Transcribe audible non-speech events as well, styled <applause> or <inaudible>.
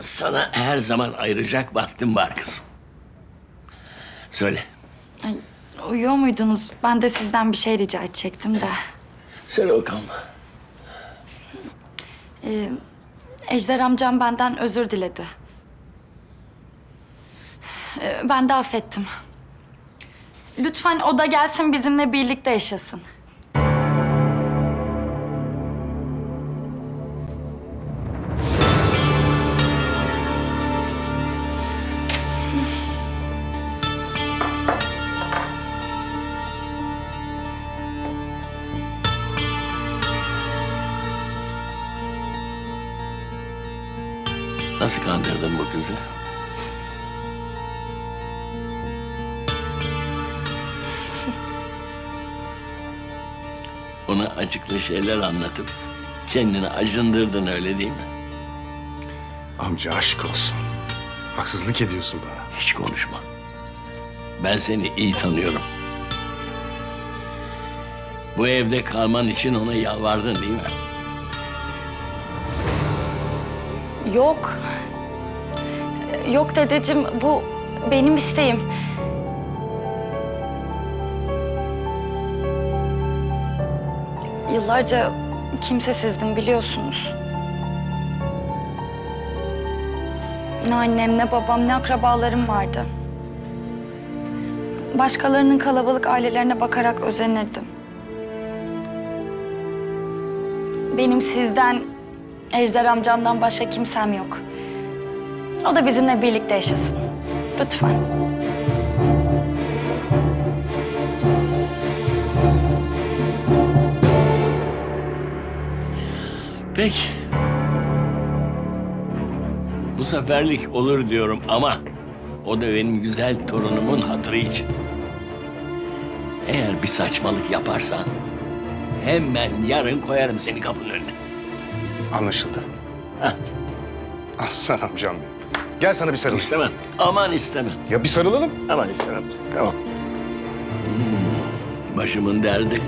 Sana her zaman ayıracak vaktim var kızım. Söyle. Ay, uyuyor muydunuz? Ben de sizden bir şey rica edecektim de. Söyle bakalım. Ee, Ejder amcam benden özür diledi. Ee, ben de affettim. Lütfen o da gelsin bizimle birlikte yaşasın. Nasıl kandırdın bu kızı? <laughs> Ona acıklı şeyler anlatıp kendini acındırdın öyle değil mi? Amca aşk olsun. Haksızlık ediyorsun bana. Hiç konuşma. Ben seni iyi tanıyorum. Bu evde kalman için ona yalvardın değil mi? Yok. Yok dedeciğim, bu benim isteğim. Yıllarca kimsesizdim biliyorsunuz. Ne annem, ne babam, ne akrabalarım vardı. Başkalarının kalabalık ailelerine bakarak özenirdim. Benim sizden, Ejder amcamdan başka kimsem yok. O da bizimle birlikte yaşasın. Lütfen. Peki. Bu seferlik olur diyorum ama o da benim güzel torunumun hatırı için. Eğer bir saçmalık yaparsan hemen yarın koyarım seni kapının önüne. Anlaşıldı. Aslan amcam benim. Gel sana bir sarılayım. İstemem. Aman istemem. Ya bir sarılalım. Aman istemem. Tamam. Hmm, Başımın derdi